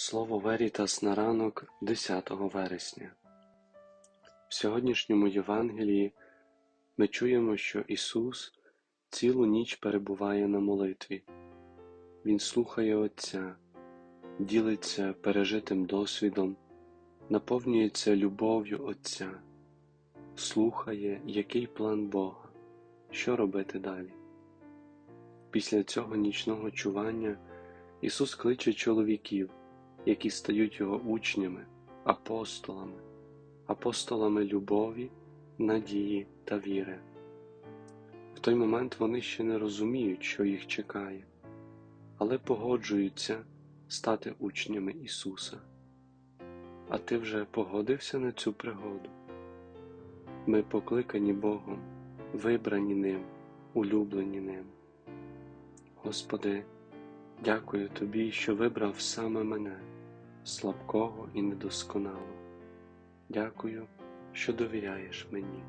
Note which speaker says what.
Speaker 1: Слово Верітас на ранок 10 вересня. В сьогоднішньому Євангелії ми чуємо, що Ісус цілу ніч перебуває на молитві. Він слухає Отця, ділиться пережитим досвідом, наповнюється любов'ю Отця, слухає, який план Бога, що робити далі. Після цього нічного чування Ісус кличе чоловіків які стають його учнями, апостолами, апостолами любові, надії та віри. В той момент вони ще не розуміють, що їх чекає, але погоджуються стати учнями Ісуса. А ти вже погодився на цю пригоду? Ми покликані Богом, вибрані Ним, улюблені Ним. Господи, дякую Тобі, що вибрав саме мене слабкого і недосконалого. Дякую, що довіряєш мені.